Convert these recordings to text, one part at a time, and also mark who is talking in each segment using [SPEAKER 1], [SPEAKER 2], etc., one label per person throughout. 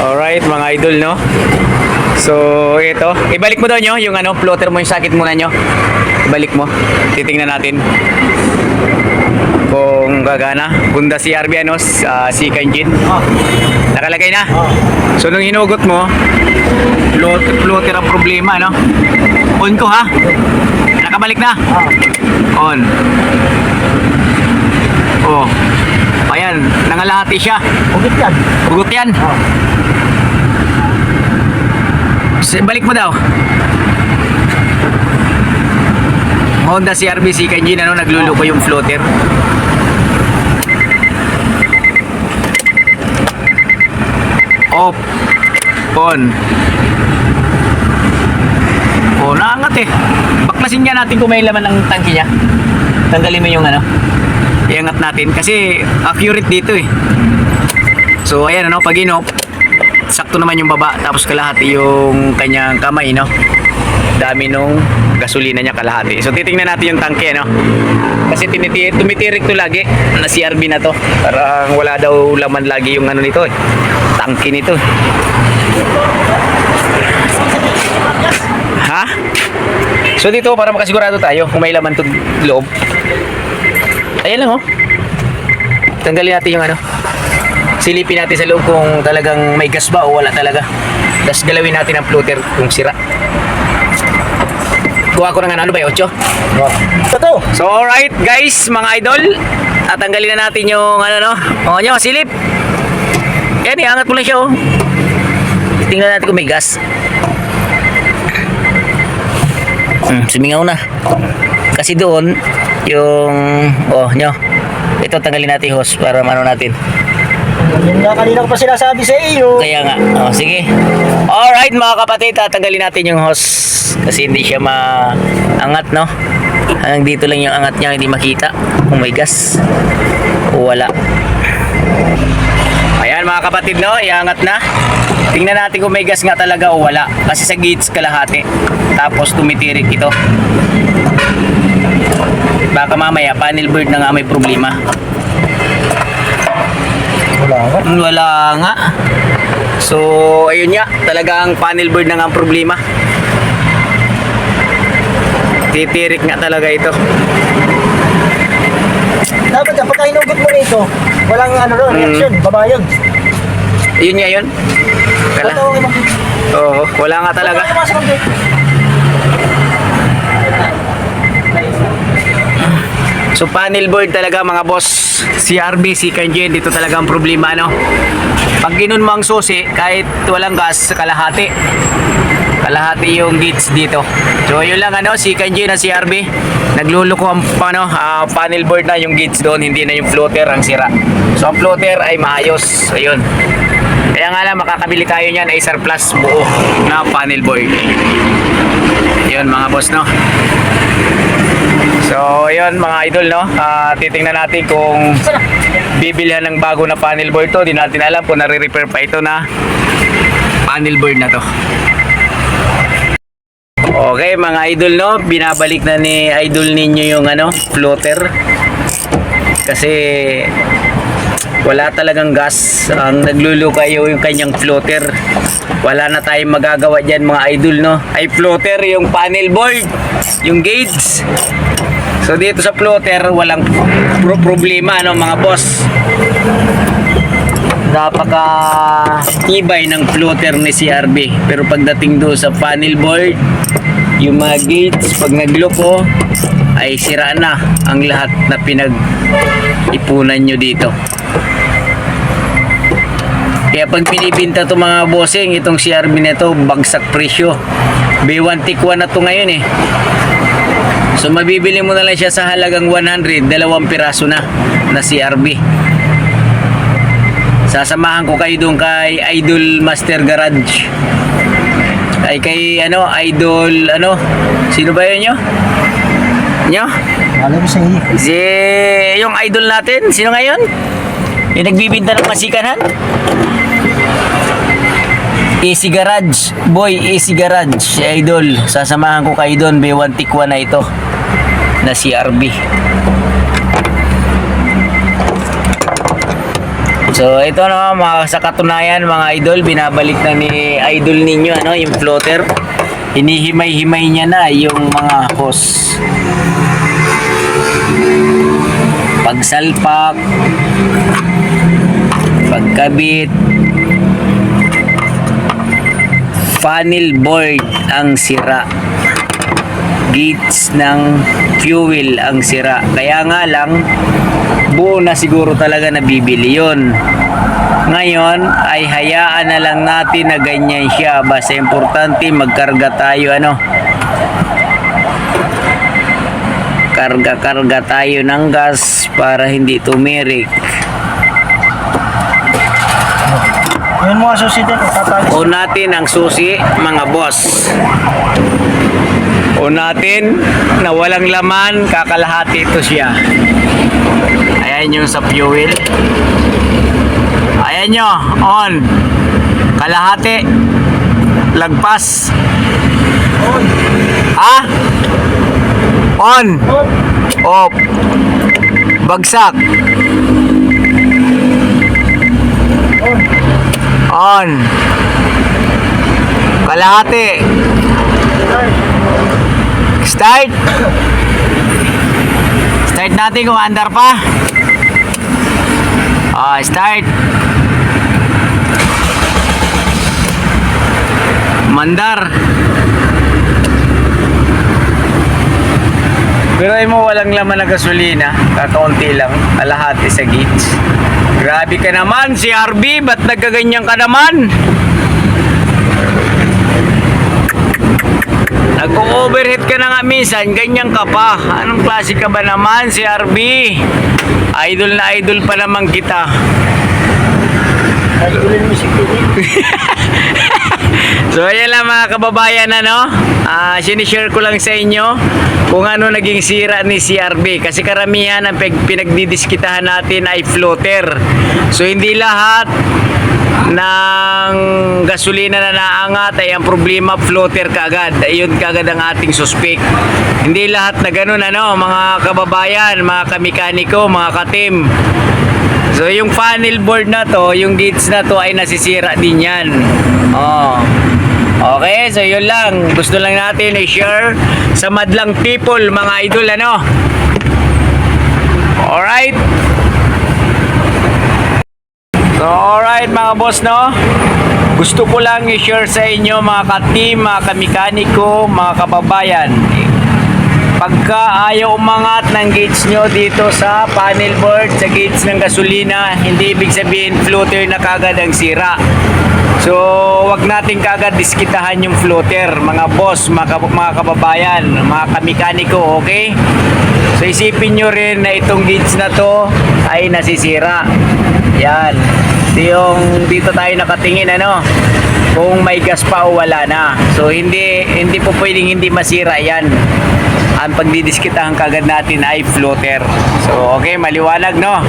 [SPEAKER 1] Alright, mga idol, no? So, ito. Ibalik mo daw nyo yung ano, floater mo, yung sakit muna nyo. Ibalik mo. Titingnan natin. Kung gagana. Bunda si RB, ano, ah, si Kanjin. Nakalagay na. So, nung hinugot mo, floater, floater ang problema, no? On ko, ha? Nakabalik na. On. Oh. Ayan, nangalahati siya.
[SPEAKER 2] Bukit yan.
[SPEAKER 1] Hugot yan. S- Balik mo daw. Honda CRV si Kanjin ano nagluluko yung floater. Off. On. Oh, naangat eh. Baklasin nga natin kung may laman ng tangki niya. Tanggalin mo yung ano. Iangat natin kasi accurate dito eh. So ayan ano, pag inop, sakto naman yung baba tapos kalahati yung kanyang kamay no. Dami nung gasolina niya kalahati. So titingnan natin yung tangke no. Kasi tumitirik to lagi na CRB na to. Parang wala daw laman lagi yung ano nito eh. Tangke nito. Ha? So dito para makasigurado tayo kung may laman to loob. Ayan lang oh. Tanggalin natin yung ano silipin natin sa loob kung talagang may gas ba o wala talaga. Tapos galawin natin ang floater kung sira. Kuha ko ng ano, ba yung 8?
[SPEAKER 2] Ito.
[SPEAKER 1] So alright guys, mga idol. Tatanggalin na natin yung ano no. O nyo, silip. Yan, iangat mo lang siya oh. Tingnan natin kung may gas. Hmm, sumingaw na. Kasi doon, yung, oh nyo. Ito tanggalin natin hose para ano natin.
[SPEAKER 2] Yan nga kanina ko pa sinasabi sa iyo.
[SPEAKER 1] Kaya nga. Oh, sige. Alright mga kapatid, tatanggalin natin yung hose kasi hindi siya maangat, no? Hanggang dito lang yung angat niya, hindi makita kung may gas o wala. Ayan mga kapatid, no? Iangat na. Tingnan natin kung may gas nga talaga o wala. Kasi sa gates kalahati. Tapos tumitirik ito. Baka mamaya, panel bird na nga may problema.
[SPEAKER 2] Wala nga.
[SPEAKER 1] Mm, Wala nga. So, ayun nga. Talagang panel board na nga ang problema. Titirik nga talaga ito.
[SPEAKER 2] Dapat yan, pagka hinugot mo nito, walang ano ron,
[SPEAKER 1] Mm.
[SPEAKER 2] reaction, babayag.
[SPEAKER 1] Ayun nga yun. Kala.
[SPEAKER 2] Totoo, iba.
[SPEAKER 1] Oo, wala nga talaga.
[SPEAKER 2] Totoo, iba sa
[SPEAKER 1] So, panel board talaga mga boss. CRB, si Kanjen, dito talaga ang problema, no? Pag ginon mo ang susi, kahit walang gas, kalahati. Kalahati yung gates dito. So, yun lang, ano, si Kanjen na CRB. Nagluluko ang ano, ah, panel board na yung gates doon, hindi na yung floater ang sira. So, ang floater ay maayos. Ayun. Kaya nga lang, makakabili tayo niyan ay surplus buo na panel board. Yun, mga boss, no? Yun mga idol, no? Ah, titingnan natin kung bibilihan ng bago na panel board to. Di natin alam kung nare-repair pa ito na panel board na to. Okay, mga idol, no? Binabalik na ni idol ninyo yung ano, floater. Kasi wala talagang gas ang naglulukayo yung kanyang floater. Wala na tayong magagawa dyan mga idol, no? Ay floater, yung panel board, yung gauge. So dito sa floater, walang pro- problema ano mga boss. Napaka tibay ng floater ni CRB. Pero pagdating doon sa panel board, yung mga gates, pag nagloko, ay sira na ang lahat na pinag-ipunan nyo dito. Kaya pag pinibinta to mga bossing, itong CRB nito, bagsak presyo. B1 tikwa na to ngayon eh. So mabibili mo na lang siya sa halagang 100, dalawang piraso na na CRB. Sasamahan ko kayo doon kay Idol Master Garage. Ay kay ano, Idol ano, sino ba yun nyo? Nyo?
[SPEAKER 2] Alam sa iyo.
[SPEAKER 1] Si yung idol natin, sino ngayon? Yung nagbibinta ng masikanan? AC Garage. Boy, AC Garage. Idol. Sasamahan ko kayo doon. B1 Tikwa na ito. Na CRB. So ito no, mga sa katunayan mga idol, binabalik na ni idol ninyo ano, yung floater. Hinihimay-himay niya na yung mga hose. Pagsalpak, pagkabit, funnel board ang sira gates ng fuel ang sira. Kaya nga lang, buo na siguro talaga nabibili yon. Ngayon ay hayaan na lang natin na ganyan siya. Basta importante magkarga tayo ano. Karga-karga tayo ng gas para hindi tumirik.
[SPEAKER 2] Yun mga susi din. Tatalis.
[SPEAKER 1] O natin ang susi, mga boss. O natin na walang laman, kakalahati ito siya. Ayan yung sa fuel. Ayan nyo, on. Kalahati. Lagpas. Ha? On. Off. Bagsak. On. Kalahati. Start. Start natin kung andar pa. Ah, start. Mandar. Pero ay mo walang laman na gasolina, kakaunti lang, kalahati sa gauge. Grabe ka naman, si RB, ba't nagkaganyan ka naman? Nag-overheat ka na nga minsan, ganyan ka pa. Anong klase ka ba naman, si RB? Idol na idol pa naman kita.
[SPEAKER 2] Idolin mo si.
[SPEAKER 1] So ayan lang mga kababayan ano, ah sinishare ko lang sa inyo kung ano naging sira ni CRB kasi karamihan ang pinagdidiskitahan natin ay floater. So hindi lahat ng gasolina na naangat ay ang problema floater kaagad. Ayun kaagad ang ating suspect. Hindi lahat na ganun ano mga kababayan, mga kamekaniko, mga katim. So yung funnel board na to, yung gates na to ay nasisira din yan. Oh. Okay, so yun lang. Gusto lang natin i-share sa madlang people, mga idol, ano? Alright? So, alright mga boss, no? Gusto ko lang i-share sa inyo mga ka-team, mga kamekaniko, mga kababayan. Pagka ayaw umangat ng gauge nyo dito sa panel board, sa gauge ng gasolina, hindi ibig sabihin floater na kagad ang sira. So, wag natin kagad diskitahan yung floater, mga boss, mga, mga kababayan, mga kamekaniko, okay? So, isipin nyo rin na itong gauge na to ay nasisira. Yan. Ito yung dito tayo nakatingin, ano? Kung may gas pa o wala na. So, hindi, hindi po pwedeng hindi masira yan ang pagdidiskitahan kagad natin ay floater. So, okay, maliwanag, no?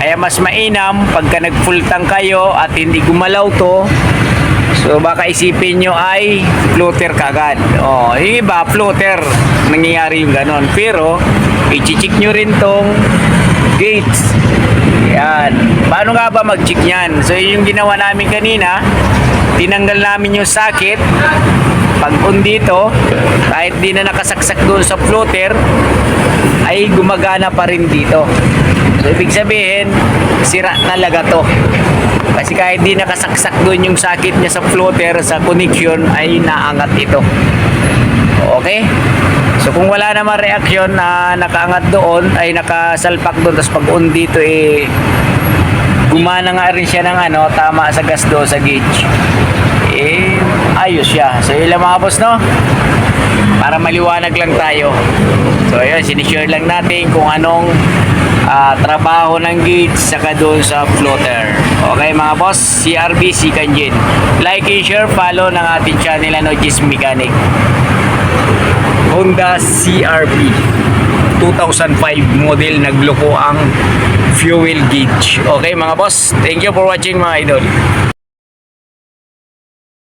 [SPEAKER 1] Kaya mas mainam pagka nag-full tank kayo at hindi gumalaw to, so baka isipin nyo ay floater kagad. Oh, yung iba, floater, nangyayari yung ganon. Pero, i-check nyo rin tong gates. Yan. Paano nga ba mag-check yan? So, yun yung ginawa namin kanina, tinanggal namin yung sakit, pag on dito, kahit di na nakasaksak doon sa floater, ay gumagana pa rin dito. So, ibig sabihin, sira talaga to. Kasi kahit di nakasaksak doon yung sakit niya sa floater, sa connection, ay naangat ito. Okay? So kung wala naman reaksyon na nakaangat doon, ay nakasalpak doon, tapos pag on dito eh, gumana nga rin siya ng ano, tama sa gas doon sa gauge. Eh, ayos siya. So yun lang mga boss, no? Para maliwanag lang tayo. So ayun, sinishare lang natin kung anong ah, trabaho ng gauge saka doon sa floater. Okay mga boss, CRB, si Kanjin. Like and share, follow ng ating channel, ano, Gis Mechanic. Honda CRV 2005 model nagloko ang fuel gauge. Okay mga boss, thank you for watching mga idol.